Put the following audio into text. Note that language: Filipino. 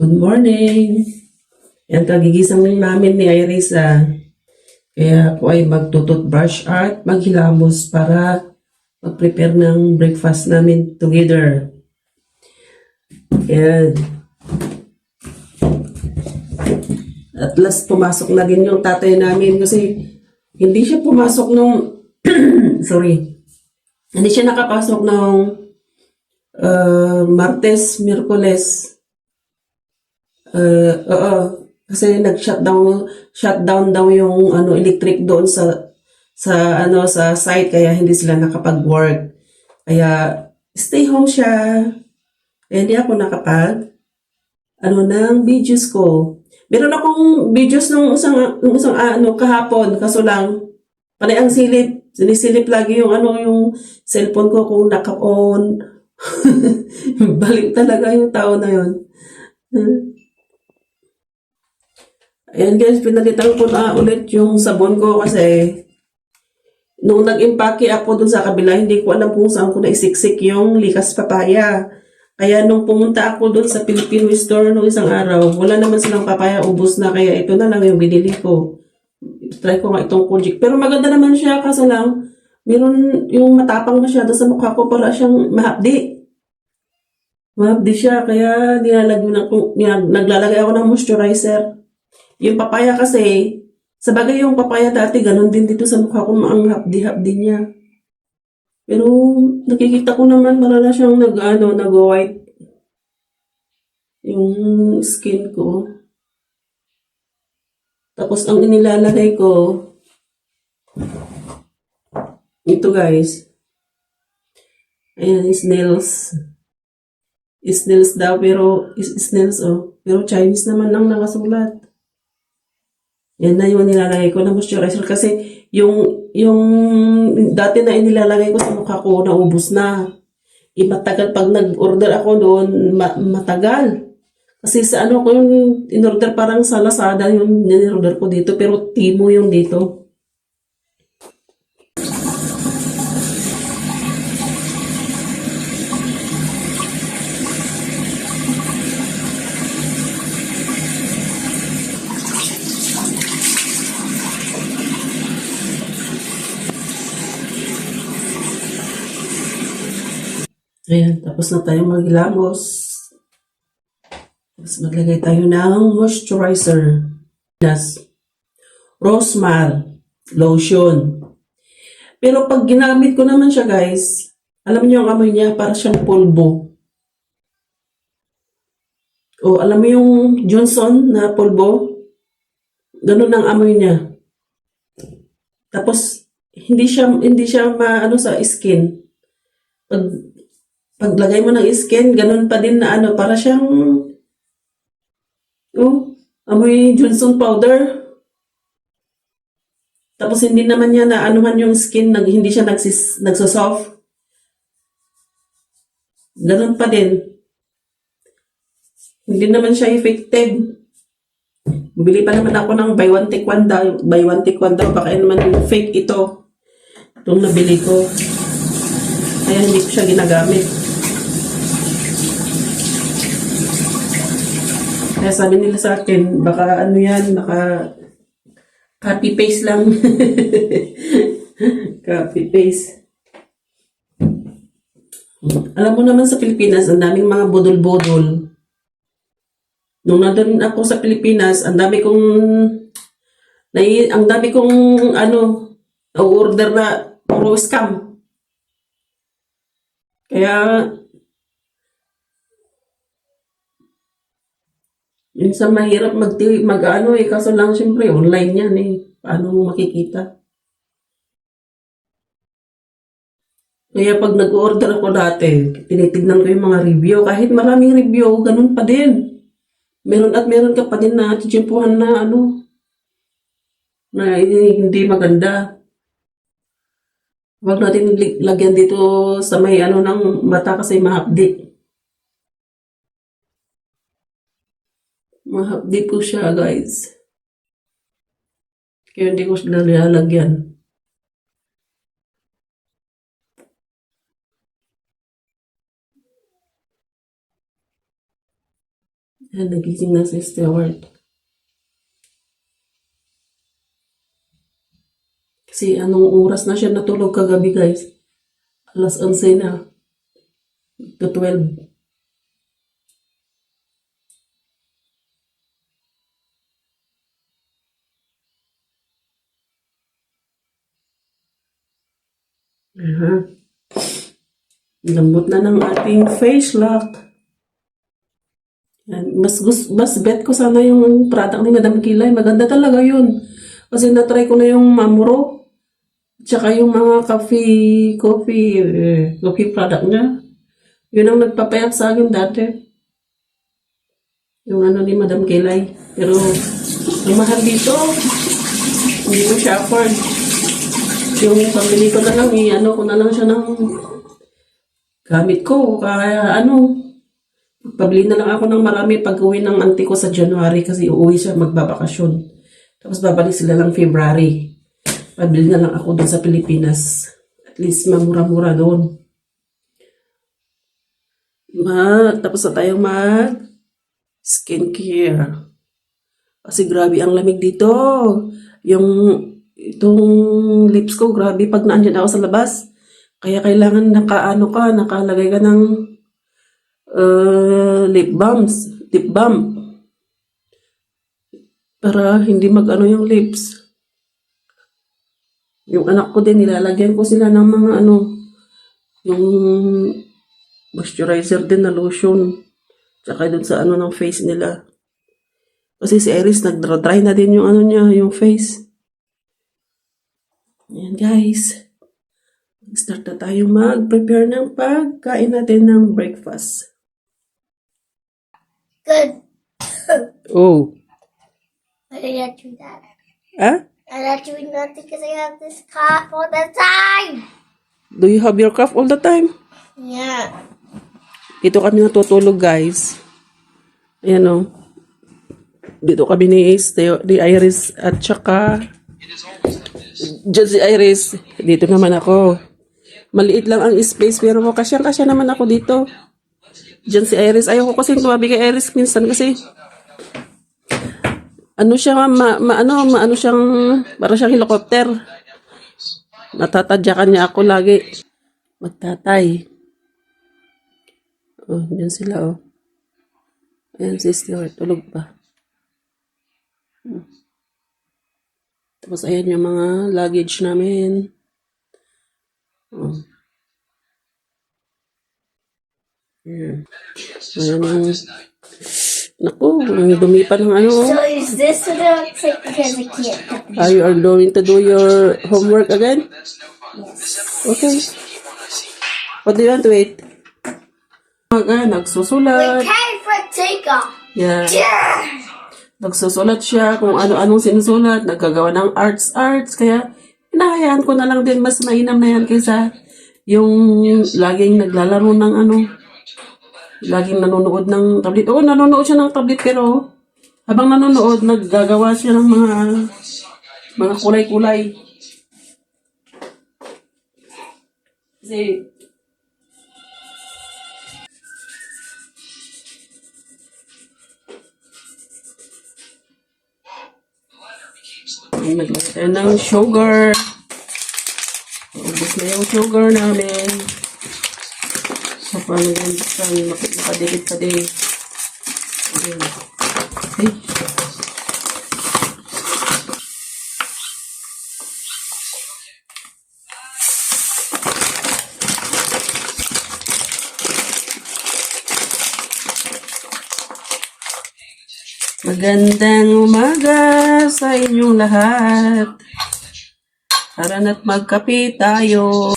Good morning. Yan, kagigisang namin ni Irisa. Kaya ako ay magtututbrush at maghilamos para mag-prepare ng breakfast namin together. Yan. At last, pumasok na din yung tatay namin kasi hindi siya pumasok nung, sorry, hindi siya nakapasok nung uh, Martes, Miyerkules, Uh, oo. Kasi nag-shutdown shutdown daw yung ano electric doon sa sa ano sa site kaya hindi sila nakapag-work. Kaya stay home siya. Kaya hindi ako nakapag ano ng videos ko. Meron akong videos nung isang nung isang ah, ano kahapon kaso lang panay ang silip. Sinisilip lagi yung ano yung cellphone ko kung naka-on. Balik talaga yung tao na yun. Ayan guys, pinalitan ko na ulit yung sabon ko kasi nung nag-impake ako dun sa kabila, hindi ko alam kung saan ko naisiksik yung likas papaya. Kaya nung pumunta ako dun sa Philippine store nung isang araw, wala naman silang papaya, ubos na. Kaya ito na lang yung binili ko. Try ko nga itong Kojic. Pero maganda naman siya kasi lang, meron yung matapang masyado sa mukha ko para siyang mahapdi. Mahapdi siya, kaya nilalagyan ako, naglalagay ako ng moisturizer. Yung papaya kasi, sa bagay yung papaya dati, ganun din dito sa mukha ko, ang hapdi-hapdi niya. Pero nakikita ko naman para na siyang nag, ano, nag-white yung skin ko. Tapos ang inilalagay ko, ito guys, ayan, snails. Snails daw, pero, snails oh, pero Chinese naman ang nakasulat. Yan na yung nilalagay ko na moisturizer kasi yung yung dati na inilalagay ko sa mukha ko naubos na. E, matagal pag nag-order ako doon, ma- matagal. Kasi sa ano ko yung in-order parang sa Lazada yung in-order ko dito pero Timo yung dito. Ayan, tapos na tayo maghilamos. Tapos maglagay tayo ng moisturizer. Yes. Rosmar lotion. Pero pag ginamit ko naman siya guys, alam niyo ang amoy niya para siyang pulbo. O alam mo yung Johnson na pulbo? Ganun ang amoy niya. Tapos hindi siya hindi siya maano sa skin. Pag paglagay mo ng skin, ganun pa din na ano, para siyang, oh, amoy Johnson powder. Tapos hindi naman niya na anuhan yung skin, nag, hindi siya nagsis, nagsosoft. Ganun pa din. Hindi naman siya effective. Bili pa naman ako ng buy one take one daw, buy one take one daw, baka naman fake ito. Itong nabili ko. Kaya hindi ko siya ginagamit. Kaya sabi nila sa akin, baka ano yan, baka copy paste lang. copy paste. Alam mo naman sa Pilipinas, ang daming mga budol-budol. Nung nandun ako sa Pilipinas, ang dami kong nai, ang dami kong ano, order na puro scam. Kaya Minsan mahirap mag, mag ano eh, kaso lang siyempre online yan eh. Paano mo makikita? Kaya pag nag-order ako dati, tinitignan ko yung mga review. Kahit maraming review, ganun pa din. Meron at meron ka pa din na chichimpuhan na ano, na hindi maganda. Huwag natin lagyan dito sa may ano ng mata kasi mahapdi. Mahapdi po siya, guys. Kaya hindi ko sila nilalagyan. Yan, nagising na si Stewart. Kasi anong oras na siya natulog kagabi, guys? Alas 11 na. To 12. Aha. Lambot na ng ating face lock. Yan. Mas, mas bet ko sana yung product ni Madam Kilay. Maganda talaga yun. Kasi natry ko na yung Mamuro. Tsaka yung mga coffee, coffee, eh, coffee product niya. Yun ang nagpapayat sa akin dati. Yung ano ni Madam Kilay. Pero, yung mahal dito, hindi ko siya afford. Yung pambili ko na lang, eh, ano ko na lang siya ng gamit ko. Kaya ano, pabili na lang ako ng marami pag uwi ng auntie ko sa January kasi uuwi siya magbabakasyon. Tapos babalik sila lang February. Pabili na lang ako doon sa Pilipinas. At least mamura-mura doon. Ma, tapos na tayo mag skincare. Kasi grabe ang lamig dito. Yung itong lips ko, grabe pag naandyan ako sa labas. Kaya kailangan nakaano ka, nakalagay ka ng uh, lip balms, lip balm. Para hindi mag-ano yung lips. Yung anak ko din, nilalagyan ko sila ng mga ano, yung moisturizer din na lotion. Tsaka dun sa ano ng face nila. Kasi si Iris, nag-dry na din yung ano niya, yung face. Ayan guys. Start na tayo mag-prepare ng pagkain natin ng breakfast. Good. Oh. I didn't do that. Ah? I'm not doing nothing because I have this cough all the time. Do you have your cough all the time? Yeah. Dito kami natutulog guys. Ayan o. Dito kami ni, Steo, ni Iris at saka Diyan si Iris. Dito naman ako. Maliit lang ang space pero kasyang kasya naman ako dito. Diyan si Iris. Ayaw ko kasi tumabi kay Iris minsan kasi ano siya, ma, ma, ano, ma, ano siyang, para siyang helicopter. Natatadyakan niya ako lagi. Magtatay. Oh, yan sila, oh. Ayan si Stuart, tulog pa. Tapos ayan yung mga luggage namin. Oh. Ayan. Ayan yung... Naku, ang dumi pa ng ano. So is this what it looks like because I can't? Are you are going to do your homework again? Okay. What do you want to eat? Mga nagsusulat. Time for takeoff. Yeah. Yeah. Nagsusulat siya kung ano-anong sinusulat. Nagkagawa ng arts-arts. Kaya, hinahayaan ko na lang din mas mainam na yan kaysa yung laging naglalaro ng ano. Laging nanonood ng tablet. Oo, nanonood siya ng tablet pero habang nanonood, naggagawa siya ng mga mga kulay-kulay. Kasi naglagay tayo ng sugar. Ubus na yung sugar namin. Sa palagyan sa nakadikit pa din. Ayun. Okay. Magandang umaga sa inyong lahat. Tara na't magkape tayo.